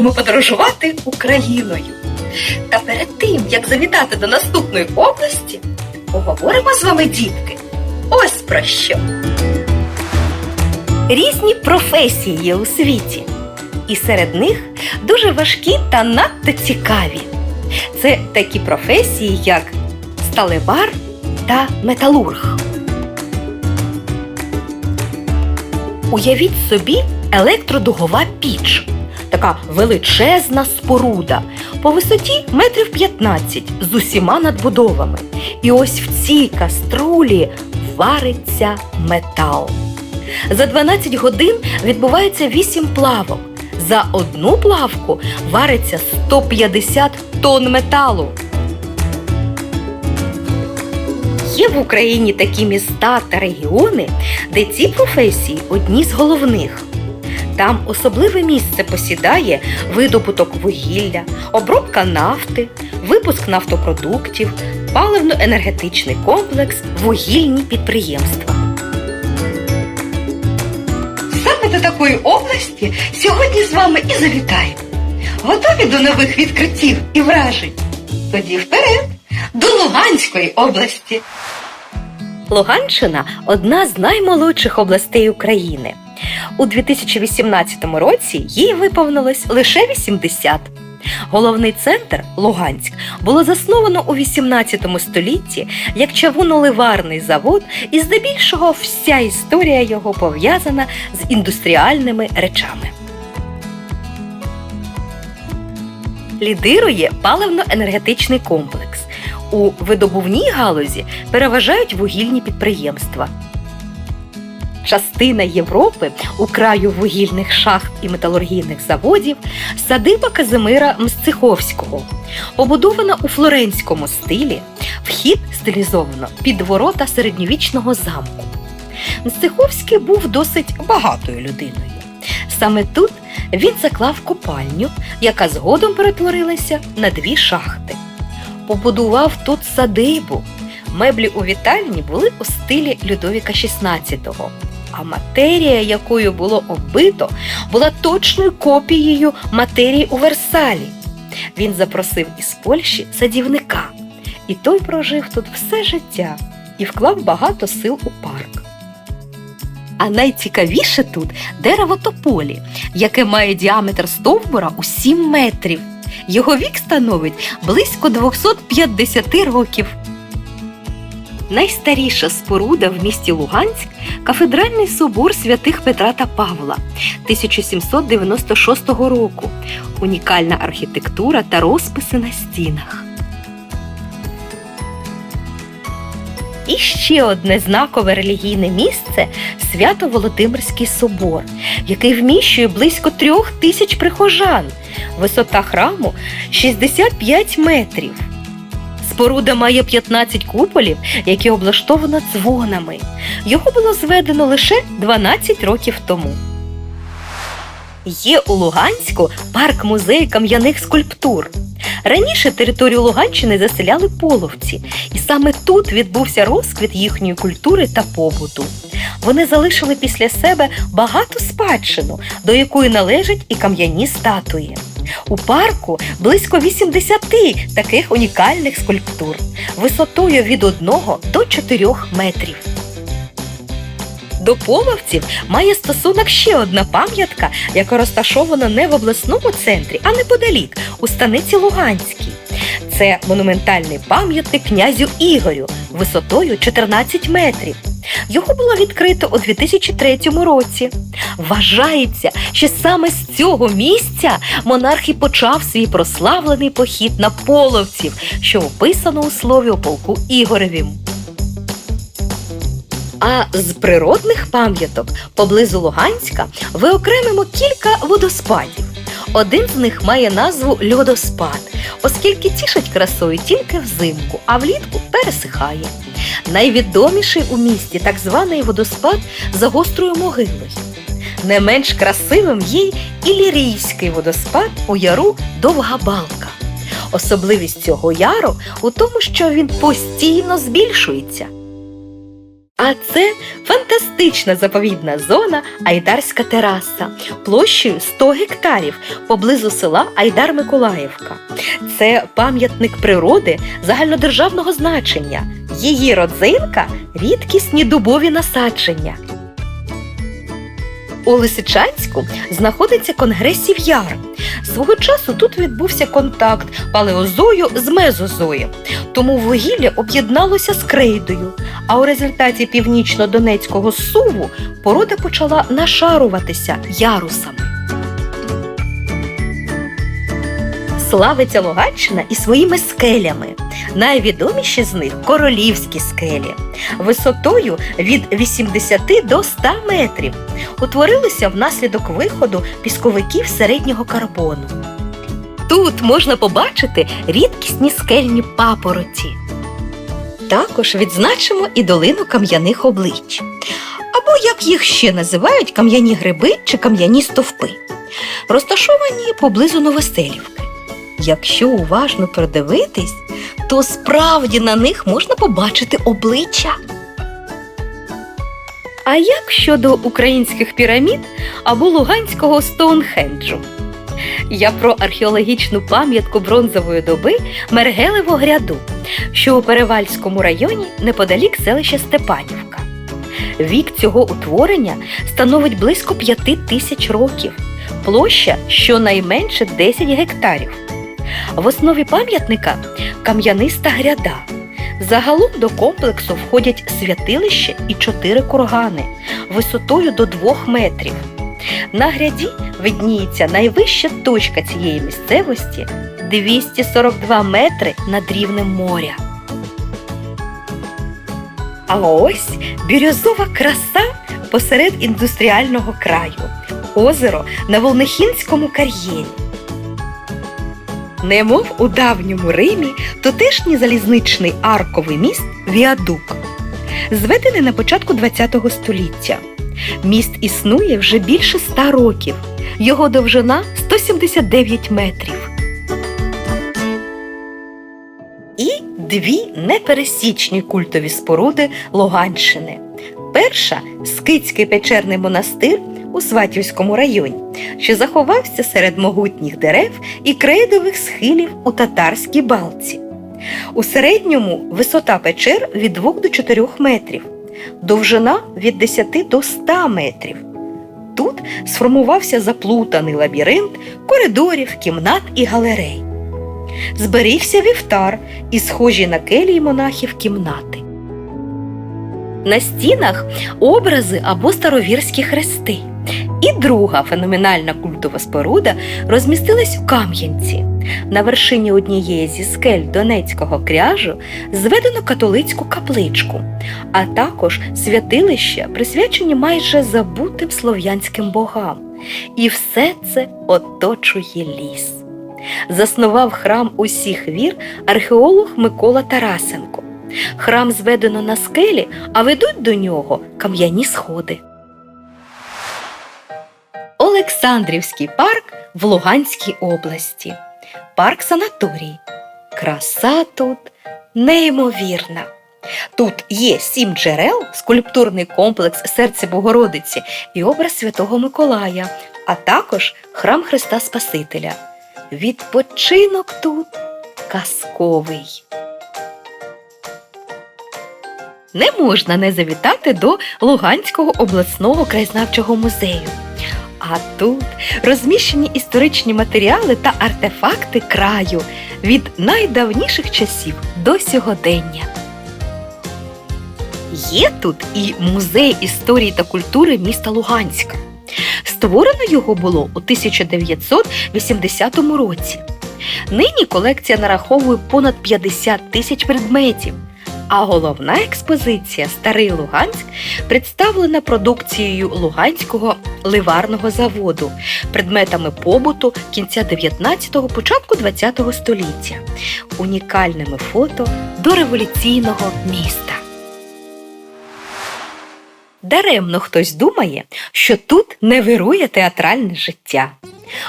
Продовжуємо подорожувати Україною. Та перед тим, як завітати до наступної області, поговоримо з вами, дітки. Ось про що. Різні професії є у світі, і серед них дуже важкі та надто цікаві. Це такі професії, як сталевар та металург. Уявіть собі електродугова піч. Така величезна споруда по висоті метрів 15 з усіма надбудовами. І ось в цій каструлі вариться метал. За 12 годин відбувається 8 плавок. За одну плавку вариться 150 тонн металу. Є в Україні такі міста та регіони, де ці професії одні з головних. Там особливе місце посідає видобуток вугілля, обробка нафти, випуск нафтопродуктів, паливно-енергетичний комплекс, вугільні підприємства. Саме до такої області сьогодні з вами і завітаємо. Готові до нових відкриттів і вражень? Тоді вперед до Луганської області. Луганщина одна з наймолодших областей України. У 2018 році їй виповнилось лише 80. Головний центр Луганськ було засновано у 18 столітті як чавуноливарний завод, і здебільшого вся історія його пов'язана з індустріальними речами. Лідирує паливно-енергетичний комплекс. У видобувній галузі переважають вугільні підприємства. Частина Європи у краю вугільних шахт і металургійних заводів садиба Казимира Мсциховського, побудована у флоренському стилі, вхід стилізовано під ворота середньовічного замку. Мсциховський був досить багатою людиною. Саме тут він заклав копальню, яка згодом перетворилася на дві шахти. Побудував тут садибу. Меблі у вітальні були у стилі Людовіка XVI, а матерія, якою було оббито, була точною копією матерії у Версалі. Він запросив із Польщі садівника, і той прожив тут все життя і вклав багато сил у парк. А найцікавіше тут дерево тополі, яке має діаметр стовбура у 7 метрів. Його вік становить близько 250 років. Найстаріша споруда в місті Луганськ кафедральний собор святих Петра та Павла 1796 року. Унікальна архітектура та розписи на стінах. І ще одне знакове релігійне місце свято Володимирський собор, який вміщує близько трьох тисяч прихожан. Висота храму 65 метрів. Споруда має 15 куполів, які облаштовано дзвонами. Його було зведено лише 12 років тому. Є у Луганську парк-музей кам'яних скульптур. Раніше територію Луганщини заселяли половці, і саме тут відбувся розквіт їхньої культури та побуту. Вони залишили після себе багату спадщину, до якої належать і кам'яні статуї. У парку близько 80 таких унікальних скульптур висотою від 1 до 4 метрів. До половців має стосунок ще одна пам'ятка, яка розташована не в обласному центрі, а неподалік у станиці Луганській. Це монументальний пам'ятник князю Ігорю висотою 14 метрів. Його було відкрито у 2003 році. Вважається, що саме з цього місця монарх і почав свій прославлений похід на половців, що описано у слові о полку Ігоревім. А з природних пам'яток поблизу Луганська виокремимо кілька водоспадів. Один з них має назву льодоспад, оскільки тішить красою тільки взимку, а влітку пересихає. Найвідоміший у місті так званий водоспад за гострою могилою. Не менш красивим є і Лірійський водоспад у яру Довга Балка. Особливість цього яру у тому, що він постійно збільшується. А це фантастична заповідна зона Айдарська тераса площею 100 гектарів поблизу села Айдар-Миколаївка. Це пам'ятник природи загальнодержавного значення. Її родзинка рідкісні дубові насадження. У Лисичанську знаходиться конгресів яр. Свого часу тут відбувся контакт палеозою з мезозоєм, тому вугілля об'єдналося з крейдою, а у результаті північно-донецького суву порода почала нашаруватися ярусами. Славиться Луганщина і своїми скелями. Найвідоміші з них королівські скелі, висотою від 80 до 100 метрів. Утворилися внаслідок виходу пісковиків середнього карбону. Тут можна побачити рідкісні скельні папороті. Також відзначимо і долину кам'яних облич. Або, як їх ще називають, кам'яні гриби чи кам'яні стовпи, розташовані поблизу Новоселівки. Якщо уважно придивитись, то справді на них можна побачити обличчя. А як щодо українських пірамід або Луганського Стоунхенджу? Я про археологічну пам'ятку бронзової доби Мергелево гряду, що у Перевальському районі неподалік селища Степанівка. Вік цього утворення становить близько п'яти тисяч років, площа щонайменше 10 гектарів. В основі пам'ятника кам'яниста гряда. Загалом до комплексу входять святилище і чотири кургани висотою до двох метрів. На гряді видніється найвища точка цієї місцевості 242 метри над рівнем моря. А ось бірюзова краса посеред індустріального краю озеро на Волнихінському кар'єрі. Немов у давньому Римі тутешній залізничний арковий міст Віадук, зведений на початку ХХ століття. Міст існує вже більше ста років. Його довжина 179 метрів. І дві непересічні культові споруди Луганщини. Перша Скицький печерний монастир у Сватівському районі, що заховався серед могутніх дерев і крейдових схилів у татарській балці. У середньому висота печер від 2 до 4 метрів, довжина від 10 до 100 метрів. Тут сформувався заплутаний лабіринт коридорів, кімнат і галерей. Зберігся вівтар і схожі на келії монахів кімнати. На стінах образи або старовірські хрести. І друга феноменальна культова споруда розмістилась у Кам'янці. На вершині однієї зі скель Донецького кряжу зведено католицьку капличку, а також святилища, присвячені майже забутим слов'янським богам. І все це оточує ліс. Заснував храм усіх вір археолог Микола Тарасенко. Храм зведено на скелі, а ведуть до нього кам'яні сходи. Олександрівський парк в Луганській області. Парк санаторій. Краса тут неймовірна. Тут є сім джерел, скульптурний комплекс Серце Богородиці і образ Святого Миколая, а також храм Христа Спасителя. Відпочинок тут казковий. Не можна не завітати до Луганського обласного краєзнавчого музею. А тут розміщені історичні матеріали та артефакти краю від найдавніших часів до сьогодення. Є тут і музей історії та культури міста Луганська. Створено його було у 1980 році. Нині колекція нараховує понад 50 тисяч предметів. А головна експозиція Старий Луганськ представлена продукцією Луганського ливарного заводу, предметами побуту кінця 19-го, початку 20-го століття, унікальними фото до революційного міста. Даремно хтось думає, що тут не вирує театральне життя.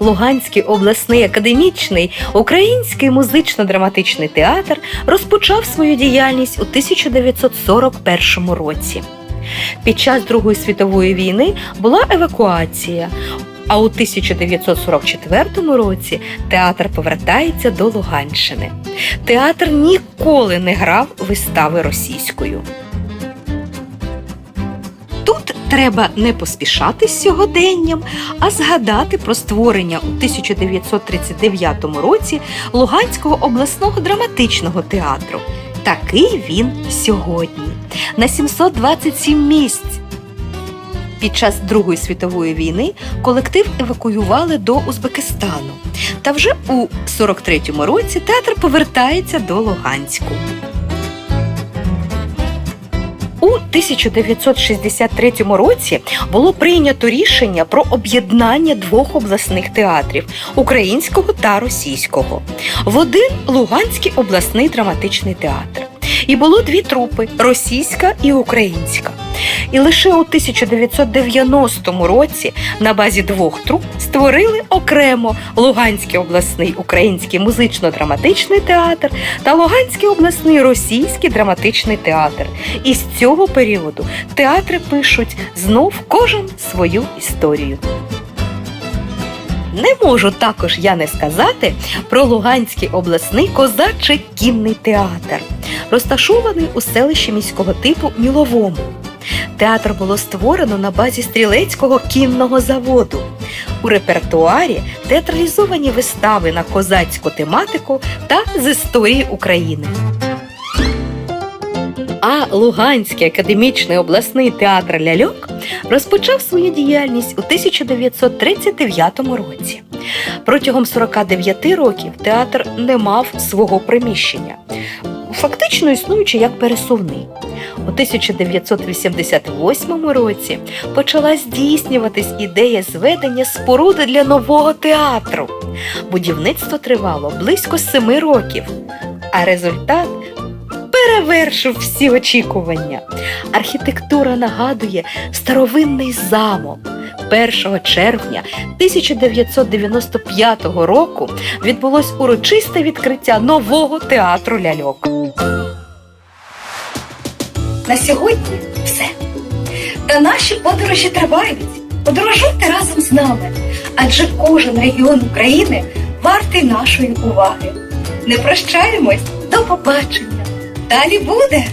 Луганський обласний академічний український музично-драматичний театр розпочав свою діяльність у 1941 році. Під час Другої світової війни була евакуація, а у 1944 році театр повертається до Луганщини. Театр ніколи не грав вистави російською. Треба не поспішати з сьогоденням, а згадати про створення у 1939 році Луганського обласного драматичного театру. Такий він сьогодні на 727 місць. Під час Другої світової війни колектив евакуювали до Узбекистану. Та вже у 43-му році театр повертається до Луганську. У 1963 році було прийнято рішення про об'єднання двох обласних театрів українського та російського в один Луганський обласний драматичний театр. І було дві трупи російська і українська. І лише у 1990 році на базі двох труп створили окремо Луганський обласний український музично-драматичний театр та Луганський обласний російський драматичний театр. І з цього періоду театри пишуть знов кожен свою історію. Не можу також я не сказати про Луганський обласний козачий кінний театр, розташований у селищі міського типу Міловому. Театр було створено на базі стрілецького кінного заводу. У репертуарі театралізовані вистави на козацьку тематику та з історії України. А Луганський академічний обласний театр Ляльок розпочав свою діяльність у 1939 році. Протягом 49 років театр не мав свого приміщення, фактично існуючи як пересувний. У 1988 році почала здійснюватись ідея зведення споруди для нового театру. Будівництво тривало близько семи років, а результат перевершив всі очікування. Архітектура нагадує старовинний замок. 1 червня 1995 року відбулось урочисте відкриття нового театру ляльок. На сьогодні все. Та наші подорожі тривають. Подорожуйте разом з нами, адже кожен регіон України вартий нашої уваги. Не прощаємось, до побачення. Далі буде!